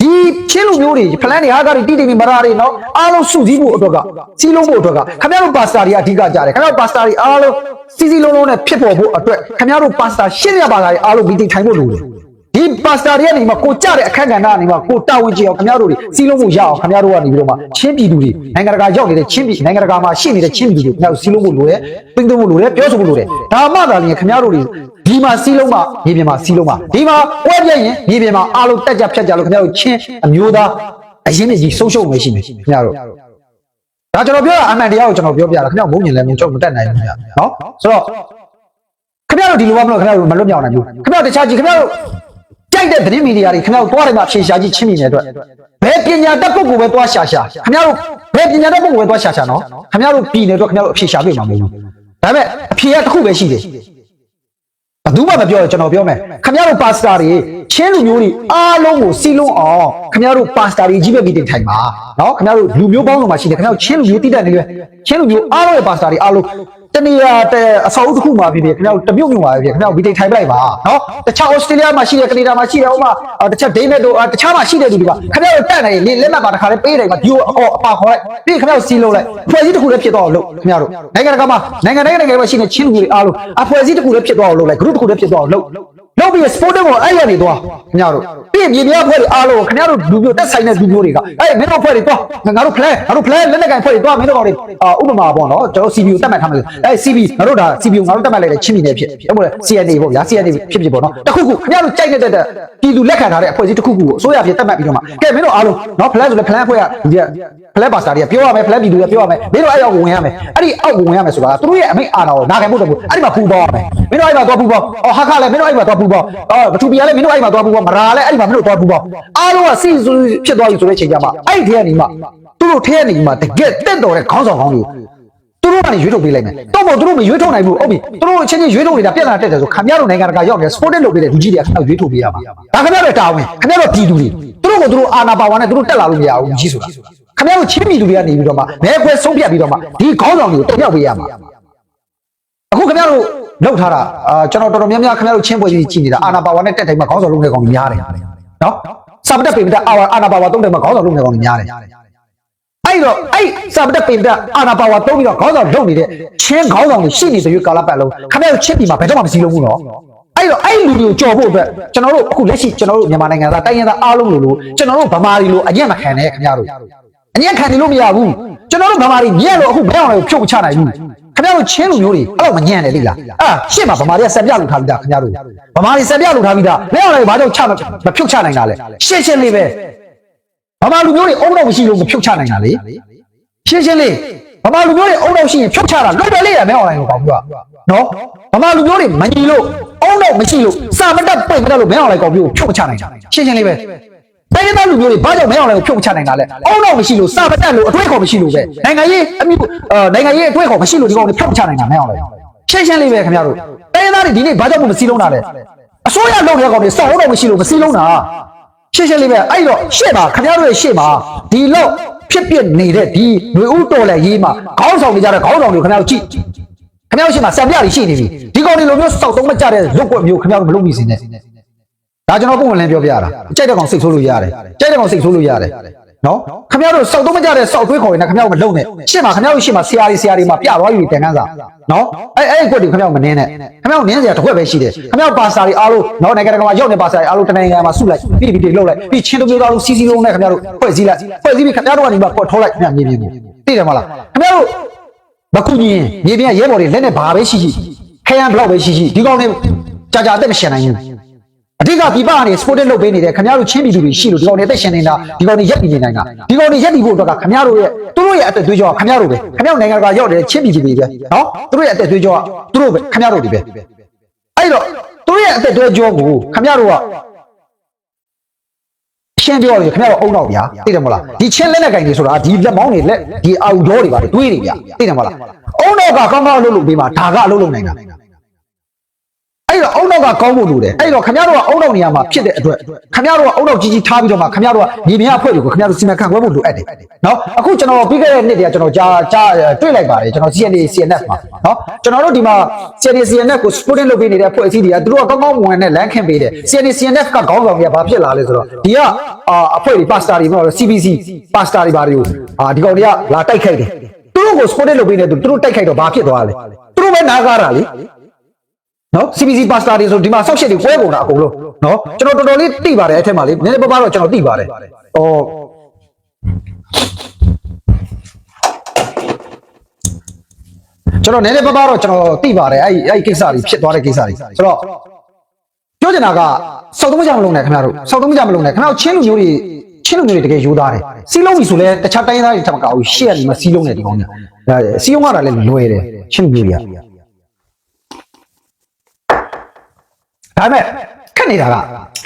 S1: ဒီချင်းလူမျိုးတွေဖလန်တွေဟာကတွေတိတိမရာတွေနော်အားလုံးစုစည်းဖို့အတွက်ကစီးလုံးဖို့အတွက်ကခင်ဗျားတို့ပါစတာတွေအဓိကကြတယ်ခင်ဗျားတို့ပါစတာတွေအားလုံးစီးစီးလုံးလုံးနဲ့ဖြစ်ပေါ်ဖို့အတွက်ခင်ဗျားတို့ပါစတာရှင်းရပါလားအားလုံးမီတင်ထိုင်ဖို့လိုတယ် ဒီပါစတာတွေကနေမှကိုကြတဲ့အခက်အခဲကနေမှကိုတာဝန်ကျအောင်ခင်ဗျားတို့တွေစီးလုံးဖို့ရအောင်ခင်ဗျားတို့ကနေပြီးတော့မှချင်းပြည်သူတွေနိုင်ငံတကာရောက်နေတဲ့ချင်းပြည်နိုင်ငံတကာမှာရှိနေတဲ့ချင်းပြည်သူတွေခင်ဗျားတို့စီးလုံးဖို့လိုတယ်ပင်းသွင်းဖို့လိုတယ်ပြောဆိုဖို့လိုတယ်ဒါမှသာလျှင်ခင်ဗျားတို့တွေဒီမှာစီးလုံးမှာမြေပြင်မှာစီးလုံးမှာဒီမှာပွဲပြက်ရင်မြေပြင်မှာအားလုံးတက်ကြဖြတ်ကြလို့ခင်ဗျားတို့ချင်းအမျိုးသားအရင်ကြီးဆုံးရှုံးမယ်ရှိမယ်ခင်ဗျားတို့ဒါကျွန်တော်ပြောတာအမှန်တရားကိုကျွန်တော်ပြောပြတာခင်ဗျားမုန်းညင်လဲမုန်းချုပ်မတက်နိုင်ဘူးခင်ဗျာနော်ဆိုတော့ခင်ဗျားတို့ဒီလိုမှမလို့ခင်ဗျားတို့မလွတ်မြောက်နိုင်ဘူးခင်ဗျားတို့တခြားကြည့်ခင်ဗျားတို့ ကြိုက်တဲ့သတင်းမီဒီယာတွေခင်ဗျားတို့တွားတယ်မှာဖြေရှာကြည့်ချင်းမိနေတဲ့အတွက်ဘယ်ပညာတတ်ပုဂ္ဂိုလ်ပဲတွားရှာရှာခင်ဗျားတို့ဘယ်ပညာတတ်ပုဂ္ဂိုလ်ပဲတွားရှာရှာနော်ခင်ဗျားတို့ပြည်နေတော့ခင်ဗျားတို့အဖြေရှာတွေ့မှာမဟုတ်ဘူးဒါပေမဲ့အဖြေကတစ်ခုပဲရှိတယ်ဘယ်သူမှမပြောတော့ကျွန်တော်ပြောမယ်ခင်ဗျားတို့ပါစတာတွေချင်းလူမျိုးတွေအားလုံးကိုစီလုံးအောင်ခင်ဗျားတို့ပါစတာတွေကြီးပဲပြီးတင်ထိုင်ပါနော်ခင်ဗျားတို့လူမျိုးပေါင်းစုံမှာရှိတယ်ခင်ဗျားတို့ချင်းလူမျိုးတိတက်နေရွယ်ချင်းလူမျိုးအားလုံးရဲ့ပါစတာတွေအားလုံး တနေရာတဲ့အဆောက်အဦတစ်ခုမှာဖြစ်ဖြစ်ခင်ဗျားတို့တပြုတ်မြုံပါပဲဖြစ်ခင်ဗျားတို့ပြီးတင်ထိုင်ပလိုက်ပါနော်တခြားဩစတြေးလျမှာရှိတယ်ကနေဒါမှာရှိတယ်ဥမာတခြားဒိန်းမက်တို့တခြားမှာရှိတဲ့လူတွေကခင်ဗျားတို့တက်နေလေလက်မှတ်ပါတစ်ခါလေးပေးတယ်မှာဒီကိုအကောအပါခေါ်လိုက်ပြီးခင်ဗျားတို့စီလုံးလိုက်ဖွဲ့စည်းတစ်ခုလည်းဖြစ်တော့လို့ခင်ဗျားတို့နိုင်ငံတကာမှာနိုင်ငံနိုင်ငံနိုင်ငံမှာရှိတဲ့ချင်းလူမျိုးတွေအားလုံးအဖွဲ့အစည်းတစ်ခုလည်းဖြစ်တော့လို့လိုက် group တစ်ခုလည်းဖြစ်တော့လို့ လောက်ပြီး sporting ကိုအဲ့ရနေသွားခင်ဗျားတို့ပြီးမြေမြဖွဲ့တွေအားလုံးကိုခင်ဗျားတို့လူမျိုးတက်ဆိုင်တဲ့လူမျိုးတွေကအဲ့မင်းတို့ဖွဲ့တွေသွားငါတို့ plan ငါတို့ plan လက်နက်ကင်ဖွဲ့တွေသွားမင်းတို့ကောင်တွေအာဥပမာပေါ့နော်ကျွန်တော် CB ကိုတတ်မှတ်ထားမယ်အဲ့ CB ငါတို့ဒါ CB ကိုငါတို့တတ်မှတ်လိုက်တဲ့ချင်းပြည်နယ်ဖြစ်ဟုတ်မလား CNA ပေါ့ဗျာ CNA ဖြစ်ဖြစ်ပေါ့နော်တခုခုခင်ဗျားတို့ကြိုက်နေတဲ့ပြည်သူလက်ခံထားတဲ့အဖွဲ့အစည်းတခုခုကိုအစိုးရဖြစ်တတ်မှတ်ပြီးတော့မှကဲမင်းတို့အားလုံးနော် plan ဆိုလဲ plan ဖွဲ့ရဒီက plan ပါစတာတွေကပြောရမယ် plan ပြည်သူတွေပြောရမယ်မင်းတို့အဲ့အောက်ကိုဝင်ရမယ်အဲ့ဒီအောက်ကိုဝင်ရမယ်ဆိုတာကသူတို့ရဲ့အမိန့်အာဏာကိုနာခံဖို့တည်းအဲ့ဒီမှာပူပေါင်းရမယ်မင်းတို့အဲ့မှာသွားပူပေါင်းအော်ဟာခါလဲမင်းတို့အဲ့မှာသွားပူပေါင်းအော်ဘထူပီကလည်းမင်းတို့အဲ့မှာသွားပူပေါင်းမရာလည်းအဲ့ဒီမှာမင်းတို့သွားပူပေါင်းအားလုံးကစီစူဖြစ်သွားပြီဆိုတဲ့ချိန်ကျမှအဲ့ဒီထဲကနေမှသူတို့ထဲကနေမှတကယ်တက်တော်တဲ့ခေါင်းဆောင်ကောင်းတွေသူတို့ကနေရွေးထုတ်ပေးလိုက်မယ်တော့မဟုတ်သူတို့မရွေးထုတ်နိုင်ဘူးဟုတ်ပြီသူတို့အချင်းချင်းရွေးထုတ်နေတာပြဿနာတက်တယ်ဆိုခင်ဗျားတို့နိုင်ငံတကာရောက်နေ sporting လုပ်ပေးတဲ့လူကြီးတွေကခင်ဗျားရွေးထုတ်ပေးရမှာဒါခင်ဗျားတို့တာဝန်ခင်ဗျားတို့ပြည်သူတွေသူတို့ကိုသူတို့အာဏာပါဝါနဲ့သူတို့တက်လာလို့မရဘူးလူကြီးဆိုတာခင်ဗျားတို့ချင်းပြည်သူတွေကနေပြီးတော့မှဘယ်ခွဲဆုံးဖြတ်ပြီးတော့မှဒီခေါင်းဆောင်တွေကိုတုံ့ပြန်ပေးရမှာအခုခင်ဗျားတို့ လောက်ထားတာအာကျွန်တော်တော်တော်များများခင်ဗျားတို့ချင်းပွဲကြီးကြည့်နေတာအာနာပါဝါနဲ့တက်တိုင်းမှာခေါင်းဆောင်လုံးတဲ့ကောင်ကြီးများတယ်နော်စာပတက်ပေမတက်အာအာနာပါဝါတုံးတယ်မှာခေါင်းဆောင်လုံးတဲ့ကောင်ကြီးများတယ်အဲ့တော့အဲ့စာပတက်ပေမတက်အာနာပါဝါတုံးပြီးတော့ခေါင်းဆောင်လုံးနေတဲ့ချင်းခေါင်းဆောင်တွေရှိနေတဲ့ရွေးကာလပတ်လုံးခင်ဗျားတို့ချင်းပြည်မှာဘယ်တော့မှမစည်းလုံးဘူးနော်အဲ့တော့အဲ့လူတွေကိုကြော်ဖို့အတွက်ကျွန်တော်တို့အခုလက်ရှိကျွန်တော်တို့မြန်မာနိုင်ငံသားတိုင်းရင်းသားအားလုံးလိုလိုကျွန်တော်တို့ဗမာတွေလိုအညံ့မခံနဲ့ခင်ဗျားတို့အညံ့ခံနေလို့မရဘူးကျွန်တော်တို့ဗမာတွေညံ့လို့အခုမအောင်လည်းဖြုတ်မချနိုင်ဘူး ခင်ဗျားတို့ချင်းလူမျိုးတွေအဲ့လိုမညံ့တယ်လေလားအဲ့ဒါရှင့်မှာဗမာတွေကဆက်ပြလို့ထားပြီးသားခင်ဗျားတို့ဗမာတွေဆက်ပြလို့ထားပြီးသားမင်းအောင်လည်းဘာကြောင့်ချမမဖြုတ်ချနိုင်တာလဲရှင်းရှင်းလေးပဲဗမာလူမျိုးတွေအုံတော့မရှိလို့မဖြုတ်ချနိုင်တာလေရှင်းရှင်းလေးဗမာလူမျိုးတွေအုံတော့ရှိရင်ဖြုတ်ချတာလွတ်တယ်လေမင်းအောင်လည်းကောင်းဘူးကနော်ဗမာလူမျိုးတွေမညီလို့အုံတော့မရှိလို့စာမတက်ပိတ်မတက်လို့မင်းအောင်လည်းကောင်းပြီးဖြုတ်ချနိုင်တာရှင်းရှင်းလေးပဲ တိုင်းဒေသလူမျိုးတွေဘာကြောင့်မင်းအောင်လည်းဖြုတ်ချနိုင်တာလဲအုံတော့မရှိလို့စာမတက်လို့အထွေးခေါ်မရှိလို့ပဲနိုင်ငံရေးအမျိုးအာနိုင်ငံရေးအထွေးခေါ်မရှိလို့ဒီကောင်တွေဖြုတ်ချနိုင်တာမင်းအောင်လည်းရှင်းရှင်းလေးပဲခင်ဗျားတို့တိုင်းသားတွေဒီနေ့ဘာကြောင့်မစီလုံးတာလဲအစိုးရလုပ်တဲ့ကောင်တွေစောင်းတော့မရှိလို့မစီလုံးတာရှင်းရှင်းလေးပဲအဲ့တော့ရှေ့မှာခင်ဗျားတို့ရဲ့ရှေ့မှာဒီလောက်ဖြစ်ပြနေတဲ့ဒီຫນွေဥတော်လဲရေးမှာခေါင်းဆောင်နေကြတဲ့ခေါင်းဆောင်တွေခင်ဗျားတို့ကြည့်ခင်ဗျားတို့ရှေ့မှာစံပြတွေရှိနေပြီဒီကောင်တွေလိုမျိုးစောက်သုံးမကြတဲ့ရုပ်ကွက်မျိုးခင်ဗျားတို့မလုပ်မိစေနဲ့ ဒါကျွန်တော်ပုံမှန်လင်းပြောပြရတာကြိုက်တဲ့ကောင်စိတ်ဆိုးလို့ရတယ်ကြိုက်တဲ့ကောင်စိတ်ဆိုးလို့ရတယ်နော်ခင်ဗျားတို့စောက်သုံးမကြတဲ့စောက်သွေးခေါ်ရင်လည်းခင်ဗျားတို့မလုပ်နဲ့ရှေ့မှာခင်ဗျားတို့ရှေ့မှာဆရာတွေဆရာတွေမှာပြသွားယူတန်ခန်းစာနော်အဲ့အဲ့ဒီကွက်တွေခင်ဗျားတို့မနင်းနဲ့ခင်ဗျားတို့နင်းစရာတစ်ခွက်ပဲရှိတယ်ခင်ဗျားတို့ပါစာတွေအားလုံးနော်နိုင်ငံတကာမှာရောက်နေပါစာတွေအားလုံးတနိုင်ငံမှာစုလိုက်ပြီးပြီးတွေလှုပ်လိုက်ပြီးချင်းတစ်မျိုးသားလုံးစီစီလုံးနဲ့ခင်ဗျားတို့ဖွဲ့စည်းလိုက်ဖွဲ့စည်းပြီးခင်ဗျားတို့ကနေမှကွက်ထောလိုက်ခင်ဗျားမြေပြင်ကိုသိတယ်မလားခင်ဗျားတို့မကူညီရင်မြေပြင်ကရဲဘော်တွေလက်နဲ့ဘာပဲရှိရှိခရမ်းဘလောက်ပဲရှိရှိဒီကောင်တွေကြာကြာအသက်မရှင်နိုင်ဘူး အဓိကပြပကနေ sporting လုပ်ပေးနေတယ်ခင်ဗျားတို့ချင်းပြည်သူတွေရှိလို့ဒီကောင်တွေအသက်ရှင်နေတာဒီကောင်တွေရက်တည်နေနိုင်တာဒီကောင်တွေရက်တည်ဖို့အတွက်ကခင်ဗျားတို့ရဲ့သူတို့ရဲ့အသက်သွေးကြောကခင်ဗျားတို့ပဲခင်ဗျားတို့နိုင်ငံကရောက်တယ်ချင်းပြည်သူတွေပဲနော်သူတို့ရဲ့အသက်သွေးကြောကသူတို့ပဲခင်ဗျားတို့တွေပဲအဲ့တော့သူတို့ရဲ့အသက်သွေးကြောကိုခင်ဗျားတို့ကရှင်းပြောရရင်ခင်ဗျားတို့အုံတော့ဗျာသိတယ်မဟုတ်လားဒီချင်းလက်နဲ့ကင်တွေဆိုတာဒီလက်မောင်းတွေလက်ဒီအာဥကြောတွေပါတွေးတွေဗျာသိတယ်မဟုတ်လားအုံတော့ကကောင်းကောင်းအလုပ်လုပ်ပေးမှာဒါကအလုပ်လုပ်နိုင်တာ အဲ့တော့အုံနောက်ကကောင်းဖို့လိုတယ်အဲ့တော့ခမရတို့ကအုံနောက်နေရာမှာဖြစ်တဲ့အတွက်ခမရတို့ကအုံနောက်ကြီးကြီးထားပြီးတော့မှခမရတို့ကညီမရအဖွဲ့တွေကိုခမရတို့စီမံခန့်ခွဲဖို့လိုအပ်တယ်နော်အခုကျွန်တော်ပြီးခဲ့တဲ့နှစ်တည်းကကျွန်တော်ကြားကြားတွေ့လိုက်ပါတယ်ကျွန်တော် CNA CNF မှာနော်ကျွန်တော်တို့ဒီမှာ CNA CNF ကို supporting လုပ်ပေးနေတဲ့အဖွဲ့အစည်းတွေကသူတို့ကကောင်းကောင်းမွန်မွန်နဲ့လမ်းခင်းပေးတယ် CNA CNF ကခေါင်းဆောင်တွေကဘာဖြစ်လာလဲဆိုတော့ဒီကအာအဖွဲ့တွေ pastor တွေပေါ့ CBC pastor တွေဘာတွေကိုအာဒီကောင်တွေကလာတိုက်ခိုက်တယ်သူတို့ကို supporting လုပ်ပေးနေသူတို့တိုက်ခိုက်တော့ဘာဖြစ်သွားလဲသူတို့ပဲနားကားတာလေ နော် CBC pasta တွေဆိုဒီမှာဆောက်ရှစ်တွေကွဲကုန်တာအကုန်လုံးနော်ကျွန်တော်တော်တော်လေးသိပါတယ်အဲ့ထက်မှာလေနည်းနည်းပါးပါးတော့ကျွန်တော်သိပါတယ်ဟောကျွန်တော်နည်းနည်းပါးပါးတော့ကျွန်တော်သိပါတယ်အဲ့အဲ့ကိစ္စတွေဖြစ်သွားတဲ့ကိစ္စတွေဆိုတော့ပြောချင်တာကစောက်သုံးကြမလုံးနဲ့ခင်ဗျားတို့စောက်သုံးကြမလုံးနဲ့ခင်ဗျားတို့ချင်းလူမျိုးတွေချင်းလူမျိုးတွေတကယ်ယူသားတယ်စီးလုံးပြီဆိုလဲတခြားတိုင်းသားတွေထပ်မကောက်ဘူးရှေ့ကနေမှစီးလုံးနေဒီကောင်ညာဒါစီးလုံးကလည်းလွယ်တယ်ချင်းလူမျိုးတွေက ဒါပေမဲ့ခက်နေတာက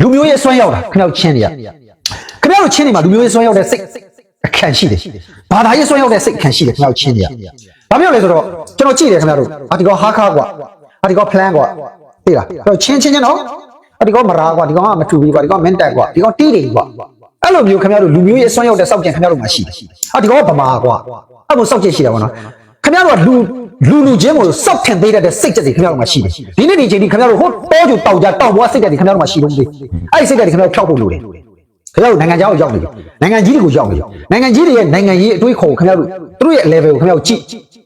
S1: လူမျိုးရဲ့စွမ်းရောက်တာခင်ဗျားတို့ချင်းတွေကခင်ဗျားတို့ချင်းတွေမှာလူမျိုးရဲ့စွမ်းရောက်တဲ့စိတ်အခန့်ရှိတယ်ဘာသာရေးစွမ်းရောက်တဲ့စိတ်အခန့်ရှိတယ်ခင်ဗျားတို့ချင်းတွေကဘာဖြစ်လို့လဲဆိုတော့ကျွန်တော်ကြည့်တယ်ခင်ဗျားတို့အာဒီကောဟာခါကွာအာဒီကောဖလန်ကွာသိလားကျွန်တော်ချင်းချင်းချင်းနော်အာဒီကောမရာကွာဒီကောကမထူဘူးကွာဒီကောမင်းတက်ကွာဒီကောတီးတယ်ကွာအဲ့လိုမျိုးခင်ဗျားတို့လူမျိုးရဲ့စွမ်းရောက်တဲ့စောက်ကျင်ခင်ဗျားတို့မှာရှိတယ်အာဒီကောဗမာကွာအဲ့လိုစောက်ကျင်ရှိတာပေါ့နော်ခင်ဗျားတို့ကလူ လူလူချင်းကိုစောက်ထင်သေးတဲ့စိတ်ကြက်တွေခင်ဗျားတို့မှာရှိတယ်ဒီနေ့ဒီချိန်ဒီခင်ဗျားတို့ဟိုတောကျတောက်ကြတောက်ဘွားစိတ်ကြက်တွေခင်ဗျားတို့မှာရှိလို့မသိအဲ့ဒီစိတ်ကြက်တွေခင်ဗျားတို့ဖြောက်ဖို့လိုတယ်ခင်ဗျားတို့နိုင်ငံခြားကိုရောက်နေပြီနိုင်ငံကြီးတွေကိုရောက်နေပြီနိုင်ငံကြီးတွေရဲ့နိုင်ငံရေးအတွေးခေါ်ခင်ဗျားတို့သူတို့ရဲ့ level ကိုခင်ဗျားတို့ကြည့်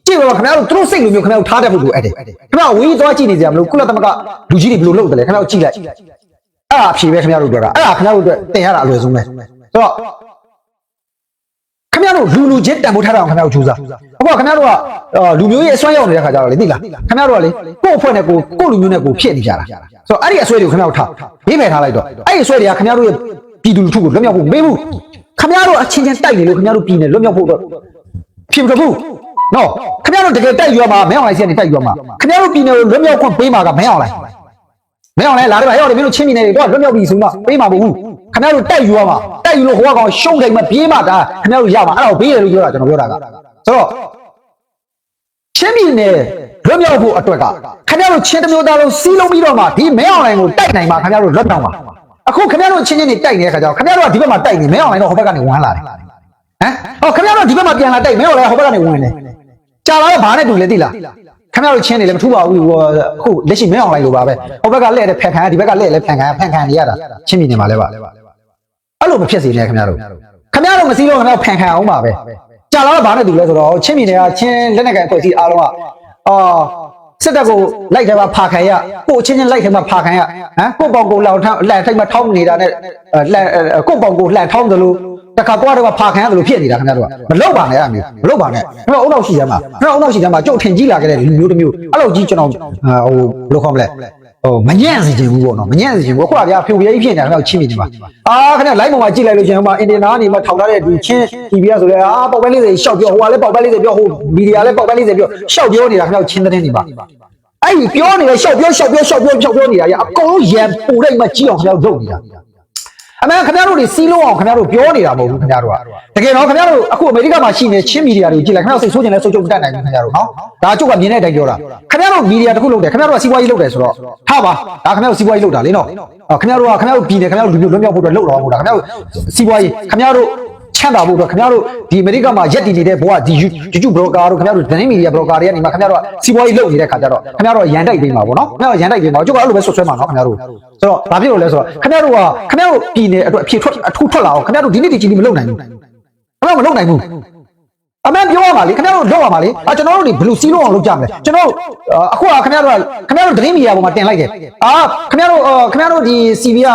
S1: ကြည့်ပါခင်ဗျားတို့သူတို့စိတ်လိုမျိုးခင်ဗျားတို့ထားတတ်ဖို့လိုအပ်တယ်ခင်ဗျားဝေးသွားကြည့်နေကြမလို့ကုလသမဂ္ဂလူကြီးတွေဘယ်လိုလုပ်တယ်လဲခင်ဗျားတို့ကြည့်လိုက်အဲ့ဒါအဖြေပဲခင်ဗျားတို့ပြောတာအဲ့ဒါခင်ဗျားတို့အတွက်တင်ရတာအလွယ်ဆုံးပဲဆိုတော့ ခင်ဗျားတို့လူလူချင်းတန်ဖိုးထားတာအောင်ခင်ဗျားတို့ကြိုးစားအခုကခင်ဗျားတို့ကအော်လူမျိုးရေးအစွမ်းရောက်နေတဲ့ခါကျတော့လေသိလားခင်ဗျားတို့ကလေကိုယ့်အဖွဲ့နဲ့ကိုယ်ကိုယ့်လူမျိုးနဲ့ကိုယ်ဖြစ်နေကြတာဆိုတော့အဲ့ဒီအစွဲတွေကိုခင်ဗျားတို့ထားဘေးဖယ်ထားလိုက်တော့အဲ့ဒီအစွဲတွေကခင်ဗျားတို့ရဲ့ပြည်သူလူထုကိုလွတ်မြောက်ဖို့မေးဘူးခင်ဗျားတို့အချင်းချင်းတိုက်နေလို့ခင်ဗျားတို့ပြည်နေလွတ်မြောက်ဖို့တော့ဖြစ်မတော့ဘူးနော်ခင်ဗျားတို့တကယ်တိုက်ရွာမှာမင်းအောင်လိုက်စီကနေတိုက်ရွာမှာခင်ဗျားတို့ပြည်နယ်ကိုလွတ်မြောက်ခွင့်ပေးမှာကမင်းအောင်လိုက်မင်းအောင်လိုက်လာတယ်ဗျရောက်တယ်မင်းတို့ချင်းပြည်နယ်တွေတော့လွတ်မြောက်ပြီဆိုမှပေးမှာမဟုတ်ဘူး ခင်ဗျားတို့တိုက်ရွာမှာတိုက်ယူလို့ဟိုကကောင်ရှုံးတယ်မှပြေးမှဒါခင်ဗျားတို့ရမှာအဲ့ဒါကိုပေးတယ်လို့ပြောတာကျွန်တော်ပြောတာကဆိုတော့ချင်းပြည်နယ်လွတ်မြောက်ဖို့အတွက်ကခင်ဗျားတို့ချင်းတစ်မျိုးသားလုံးစီးလုံးပြီးတော့မှဒီမဲအောင်လိုင်းကိုတိုက်နိုင်မှာခင်ဗျားတို့လွတ်တောင်းပါအခုခင်ဗျားတို့ချင်းချင်းနေတိုက်နေတဲ့ခါကျတော့ခင်ဗျားတို့ကဒီဘက်မှာတိုက်နေမဲအောင်လိုင်းတော့ဟိုဘက်ကနေဝမ်းလာတယ်ဟမ်ဟောခင်ဗျားတို့ဒီဘက်မှာပြန်လာတိုက်မဲအောင်လိုင်းဟိုဘက်ကနေဝမ်းတယ်ကြာလာတော့ဘာနဲ့တူလဲသိလားခင်ဗျားတို့ချင်းနေလည်းမထူပါဘူးဟိုအခုလက်ရှိမဲအောင်လိုင်းလိုပါပဲဟိုဘက်ကလက်တဲ့ဖန်ခံဒီဘက်ကလက်လည်းဖန်ခံဖန်ခံနေရတာချင်းပြည်နယ်မှာလည်းပါ အဲ့လိုမဖြစ်စေနဲ့ခင်ဗျားတို့ခင်ဗျားတို့မစည်းလို့ခင်ဗျားတို့ဖန်ခံအောင်ပါပဲကြာလာတော့ဘာနဲ့တူလဲဆိုတော့ချင်းပြည်နယ်ကချင်းလက်နက်ကန်အဖွဲ့အစည်းအားလုံးကအာစစ်တပ်ကိုလိုက်တယ်မှာဖာခံရကိုချင်းချင်းလိုက်တယ်မှာဖာခံရဟမ်ကိုပေါင်ကိုလောက်ထောင်းလှန်ထိုက်မှာထောင်းနေတာနဲ့လှန်ကိုပေါင်ကိုလှန်ထောင်းတယ်လို့တခါကွာတော့ဖာခံရတယ်လို့ဖြစ်နေတာခင်ဗျားတို့ကမလောက်ပါနဲ့အဲ့မျိုးမလောက်ပါနဲ့ခင်ဗျာအုံနောက်ရှိတယ်မှာခင်ဗျာအုံနောက်ရှိတယ်မှာကြုတ်ထင်ကြီးလာခဲ့တဲ့လူမျိုးတစ်မျိုးအဲ့လိုကြီးကျွန်တော်ဟိုဘယ်လိုခေါ်မလဲ ဟိုမညံ့စီခြင်းဘူးပေါ့နော်မညံ့စီခြင်းဘူးခုကဗျာဖြူပြဲကြီးဖြစ်နေတာခင်ဗျာချင်းနေမှာအာခင်ဗျာ live ပေါ်မှာကြည့်လိုက်လို့ချင်းဟိုမှာအင်တင်နာကနေမှထောင်ထားတဲ့ဒီချင်း TV ကဆိုလဲအာပေါက်ပဲလေးတွေရှောက်ပြောဟိုကလည်းပေါက်ပဲလေးတွေပြောဟိုမီဒီယာလည်းပေါက်ပဲလေးတွေပြောရှောက်ပြောနေတာခင်ဗျာချင်းတဲ့နေပါအဲ့ဒီပြောနေတဲ့ရှောက်ပြောရှောက်ပြောရှောက်ပြောရှောက်ပြောနေတာကြီးအကုန်လုံးရံပူလိုက်မှကြည့်အောင်ခင်ဗျာလုပ်နေတာ အမေခင်ဗျားတို့တွေစီးလုံးအောင်ခင်ဗျားတို့ပြောနေတာမဟုတ်ဘူးခင်ဗျားတို့ကတကယ်တော့ခင်ဗျားတို့အခုအမေရိကမှာရှိနေချင်းမီဒီယာတွေကိုကြည့်လိုက်ခင်ဗျားတို့စိတ်ဆိုးကျင်လဲဆိုးကျုံတတ်နိုင်ဘူးခင်ဗျားတို့နော်ဒါအကျုပ်ကမြင်တဲ့အတိုင်းပြောတာခင်ဗျားတို့မီဒီယာတစ်ခုလုပ်တယ်ခင်ဗျားတို့ကစီးပွားရေးလုပ်တယ်ဆိုတော့ထားပါဒါခင်ဗျားတို့စီးပွားရေးလုပ်တာလေနော်အော်ခင်ဗျားတို့ကခင်ဗျားတို့ပြည်တယ်ခင်ဗျားတို့လူမျိုးလွတ်မြောက်ဖို့အတွက်လုပ်တော့မဟုတ်တာခင်ဗျားတို့စီးပွားရေးခင်ဗျားတို့ ချမ်းသာဖို့အတွက်ခင်ဗျားတို့ဒီအမေရိကမှာရက်တည်နေတဲ့ဘဝဒီ YouTube broker တို့ခင်ဗျားတို့သတင်းမီဒီယာ broker တွေကနေမှခင်ဗျားတို့ကစီးပွားရေးလုပ်နေတဲ့ခါကျတော့ခင်ဗျားတို့ရန်တိုက်ပေးမှာပေါ့နော်ခင်ဗျားတို့ရန်တိုက်ပေးမှာကျုပ်ကအဲ့လိုပဲဆွဆွဲမှာနော်ခင်ဗျားတို့ဆိုတော့ဘာဖြစ်လို့လဲဆိုတော့ခင်ဗျားတို့ကခင်ဗျားတို့ပြည်နယ်အတွက်အဖြေထွက်အထူးထွက်လာအောင်ခင်ဗျားတို့ဒီနေ့ဒီချိန်ဒီမလုပ်နိုင်ဘူးခင်ဗျားတို့မလုပ်နိုင်ဘူး အမှန်ပြောရမှာလေခင်ဗျားတို့လုပ်ရမှာလေအာကျွန်တော်တို့ဒီဘယ်လိုစီးလို့အောင်လုပ်ကြမလဲကျွန်တော်တို့အခုကခင်ဗျားတို့ကခင်ဗျားတို့သတင်းမီဒီယာပေါ်မှာတင်လိုက်တယ်အာခင်ဗျားတို့ခင်ဗျားတို့ဒီ CV က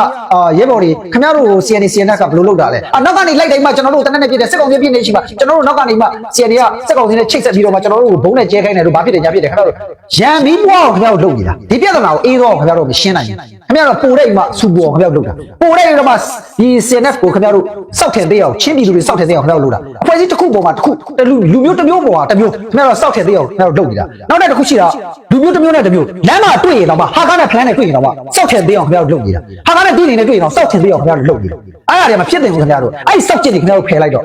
S1: ရဲဘော်တွေခင်ဗျားတို့ CN CN ကဘယ်လိုလုပ်တာလဲအာနောက်ကနေလိုက်တိုင်းမှာကျွန်တော်တို့တနက်နဲ့ပြည့်တယ်စက်ကောင်ကြီးပြည့်နေရှိမှာကျွန်တော်တို့နောက်ကနေမှ CN ကစက်ကောင်ကြီးနဲ့ချိတ်ဆက်ပြီးတော့မှကျွန်တော်တို့ကိုဘုံနဲ့ကျဲခိုင်းတယ်လို့ဘာဖြစ်တယ်ညာဖြစ်တယ်ခင်ဗျားတို့ရန်မီးပွားအောင်ခင်ဗျားတို့လုပ်နေတာဒီပြဿနာကိုအေးတော့ခင်ဗျားတို့မရှင်းနိုင်ဘူးခင်ဗျားတို့ပိုတဲ့မှစူပေါ်ခင်ဗျားတို့လုပ်တာပိုတဲ့တော့မှဒီ CNF ကိုခင်ဗျားတို့စောက်ထင်သေးအောင်ချင်းပြည်သူတွေစောက်ထင်သေးအောင်ခင်ဗျားတို့လုပ်တာအဖွဲ့အစည်းတစ်ခုပေါ်မှာတစ်ခုတလူလူမျိုးတစ်မျိုးပေါ်မှာတစ်မျိုးခင်ဗျားတို့စောက်ထင်သေးအောင်ခင်ဗျားတို့လုပ်နေတာနောက်တဲ့တစ်ခုရှိတာလူမျိုးတစ်မျိုးနဲ့တစ်မျိုးလမ်းမှာတွေ့ရင်တော့မှဟာကားနဲ့ဖလန်းနဲ့တွေ့ရင်တော့မှစောက်ထင်သေးအောင်ခင်ဗျားတို့လုပ်နေတာဟာကားနဲ့တွေ့နေနဲ့တွေ့ရင်တော့စောက်ထင်သေးအောင်ခင်ဗျားတို့လုပ်နေတာအဲ့ဒါတွေမှာဖြစ်တယ်ခင်ဗျားတို့အဲ့ဒီစောက်ကျစ်တွေခင်ဗျားတို့ဖယ်လိုက်တော့